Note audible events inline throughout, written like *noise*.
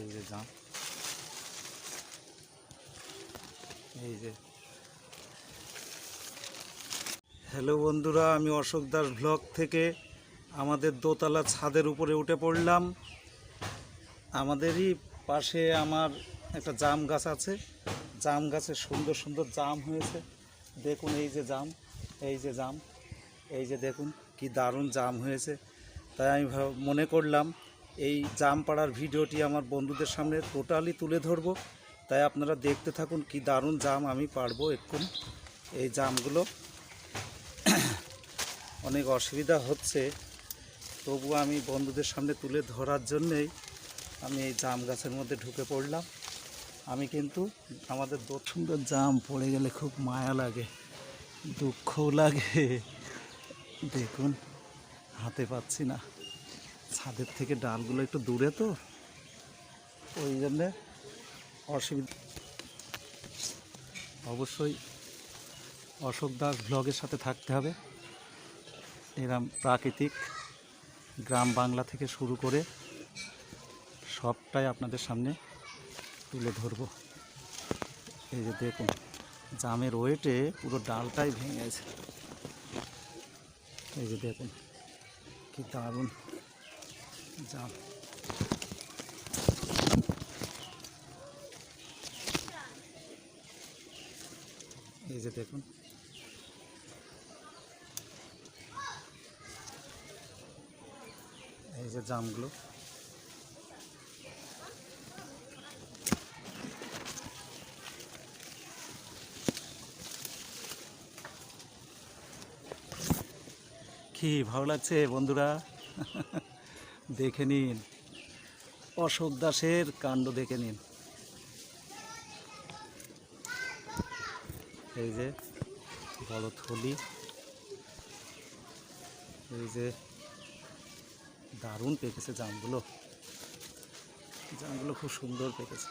এই যে জাম। এই যে। হ্যালো বন্ধুরা, আমি অশোক দাস ব্লগ থেকে আমাদের দোতলা ছাদের উপরে উঠে পড়লাম। আমাদেরই পাশে আমার একটা জাম গাছ আছে। জাম গাছে সুন্দর সুন্দর জাম হয়েছে। দেখুন এই যে জাম, এই যে জাম, এই যে দেখুন কি দারুণ জাম হয়েছে। তাই আমি মনে করলাম এই জাম পাড়ার ভিডিওটি আমার বন্ধুদের সামনে টোটালি তুলে ধরবো। তাই আপনারা দেখতে থাকুন কি দারুণ জাম আমি পারব এক্ষুন। এই জামগুলো অনেক অসুবিধা হচ্ছে। তবু আমি বন্ধুদের সামনে তুলে ধরার জন্যেই আমি এই জাম গাছের মধ্যে ঢুকে পড়লাম। আমি কিন্তু আমাদের দু সুন্দর জাম পড়ে গেলে খুব মায়া লাগে, দুঃখও লাগে। দেখুন, হাতে পাচ্ছি না। ছাদের থেকে ডালগুলো একটু দূরে তো, ওই জন্যে অসুবিধা। অবশ্যই অশোক দাস ব্লগের সাথে থাকতে হবে। এরম প্রাকৃতিক গ্রাম বাংলা থেকে শুরু করে সবটাই আপনাদের সামনে তুলে ধরবো। এই যে দেখুন, জামের ওয়েটে পুরো ডালটাই ভেঙে গেছে। এই যে দেখুন, কি দারুণ জাম এই যে দেখুন। এই যে জামগুলো। কি ভালো লাগছে বন্ধুরা? দেখে নিন। অশোক দাসের কাণ্ড দেখে নিন। এই যে বড় থলি এই যে দারুণ পেকেছে জামগুলো। জামগুলো খুব সুন্দর পেকেছে।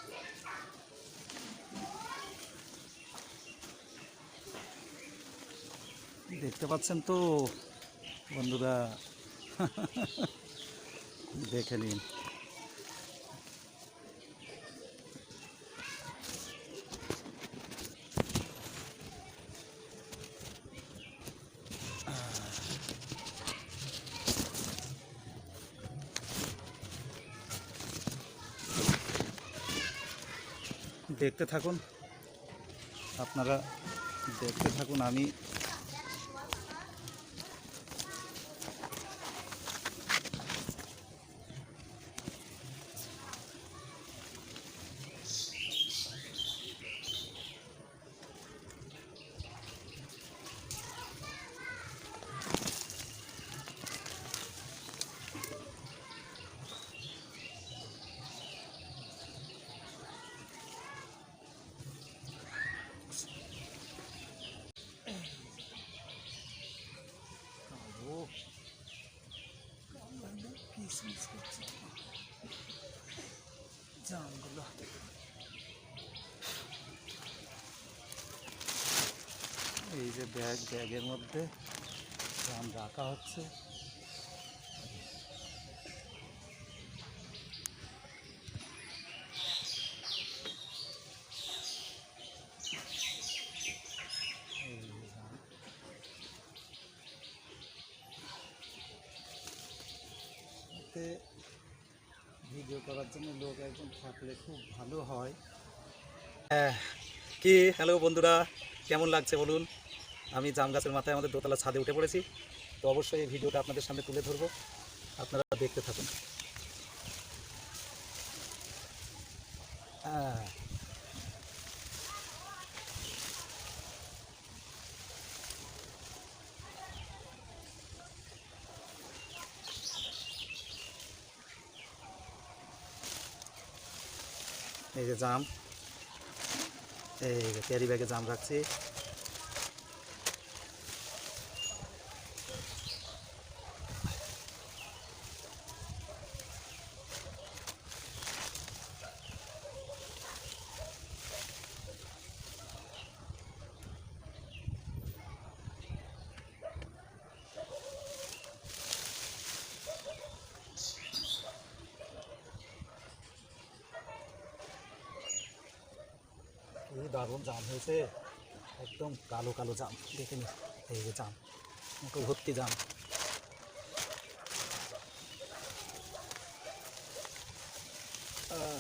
দেখতে পাচ্ছেন তো বন্ধুরা? *laughs* দেখে নিন। দেখতে থাকুন। আপনারা দেখতে থাকুন আমি জামগুলো এই যে ব্যাগ ব্যাগের মধ্যে জাম রাখা হচ্ছে। এতে ভিডিও করার জন্য লোক একজন থাকলে খুব ভালো হয়। কি? হ্যালো বন্ধুরা কেমন লাগছে বলুন? আমি জাম গাছের মাথায় আমাদের দোতলা ছাদে উঠে পড়েছি। তো অবশ্যই এই ভিডিওটা আপনাদের সামনে তুলে ধরবো। আপনারা দেখতে থাকুন। আহ, এই যে জাম এই ক্যারি ব্যাগে জাম রাখছি। দারুণ জাম হয়েছে। একদম কালো কালো জাম দেখে নি। এই যে জাম মুখে ভর্তি জাম। আহ,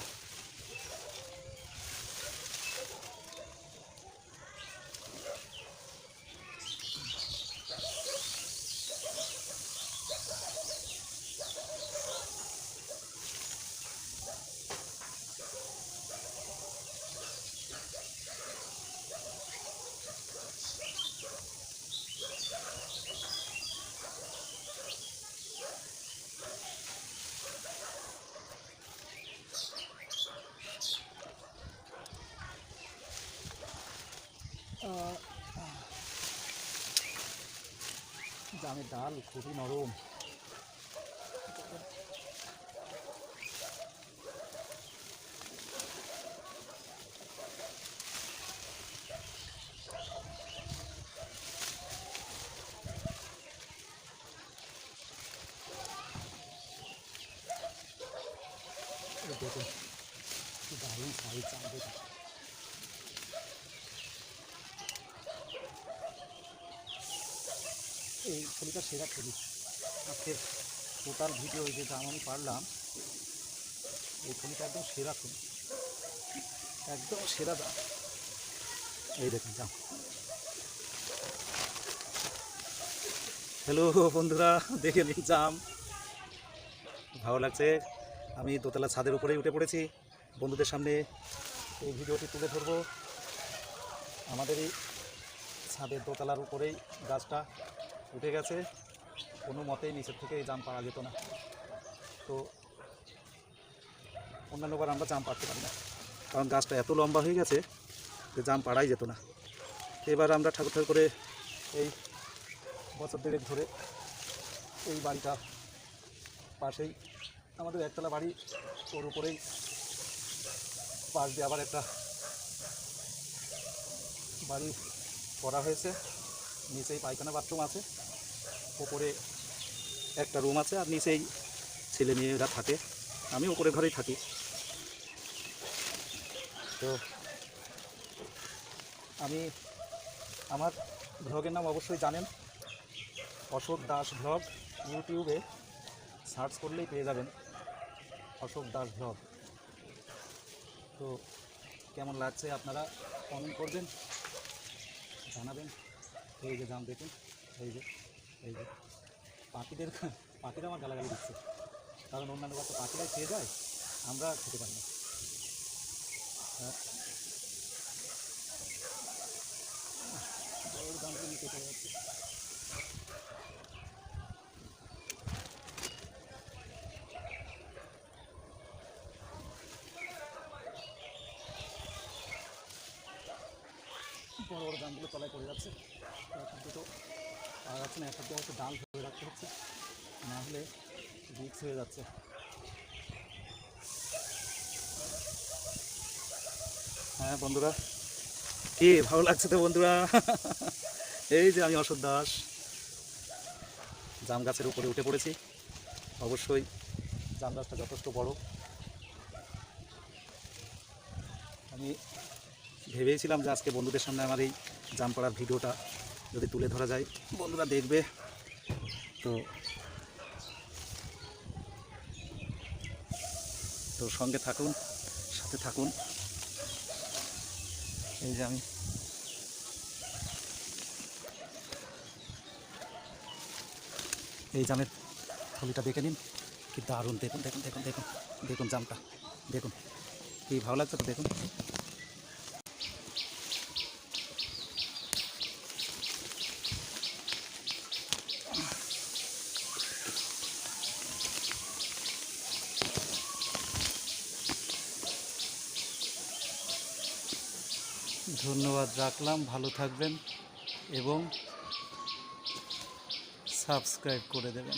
জামের ডাল খুবই নরম এই দেখুন কি দারুণ সাইজ জাম এই ছবিটা সেরা ছবি। আজকে টোটাল ভিডিও যে দাম আমি পারলাম, এই ছবিটা একদম সেরা ছবি। একদম সেরা দাম। এই দেখুন দাম হ্যালো বন্ধুরা, দেখে নিন জাম। ভালো লাগছে? আমি দোতলা ছাদের উপরেই উঠে পড়েছি। বন্ধুদের সামনে এই ভিডিওটি তুলে ধরবো। আমাদের এই ছাদের দোতলার উপরেই গাছটা উঠে গেছে। কোনো মতেই নিচের থেকে এই জাম পাওয়া যেত না। তো অন্যান্যবার আমরা জাম পারি না। কারণ গাছটা এত লম্বা হয়ে গেছে যে জাম পাড়াই যেত না। এবার আমরা ঠাকুর ঠাকুর করে এই বছর দেড়েক ধরে এই বাড়িটা পাশেই আমাদের একতলা বাড়ি, ওর উপরেই পাশ দিয়ে আবার একটা বাড়ি করা হয়েছে। নিচেই পায়খানা বাথরুম আছে, ওপরে একটা রুম আছে আর নিচেই ছেলে মেয়েরা থাকে। আমি ওপরে ঘরেই থাকি। তো আমি, আমার ভ্লগের নাম অবশ্যই জানেন। অশোক দাস ভ্লগ ইউটিউবে সার্চ করলেই পেয়ে যাবেন। অশোক দাস ভ্লগ তো কেমন লাগছে আপনারা কমেন্ট করবেন, জানাবেন। এই যে জাম দেখুন, এই যে এই যে। পাখিদের, পাখিরা আমার গালাগালি দিচ্ছে। কারণ অন্যান্য বাচ্চা পাখিরাই খেয়ে যায়, আমরা খেতে পারি না। হ্যাঁ। বড় বড় দামগুলো তলায় পড়ে যাচ্ছে। দুটো যাচ্ছে না একটা অবশ্য ডাল ধরে রাখতে হচ্ছে। না হলে রিক্স হয়ে যাচ্ছে। হ্যাঁ বন্ধুরা। কি ভালো লাগছে তো, বন্ধুরা? *laughs* এই যে আমি অশোক দাস। জাম গাছের উপরে উঠে পড়েছি। অবশ্যই জাম গাছটা যথেষ্ট বড়। আমি ভেবেছিলাম যে আজকে বন্ধুদের সামনে আমার এই জাম পড়ার ভিডিওটা যদি তুলে ধরা যায়। বন্ধুরা দেখবে। তো তো সঙ্গে থাকুন, সাথে থাকুন। এই যে আমি। এই জামের থলিটা দেখে নিন, কি দারুণ। দেখুন দেখুন দেখুন দেখুন দেখুন জামটা। দেখুন, কি ভালো লাগছে তো দেখুন। ধন্যবাদ রাখলাম ভালো থাকবেন এবং সাবস্ক্রাইব করে দেবেন।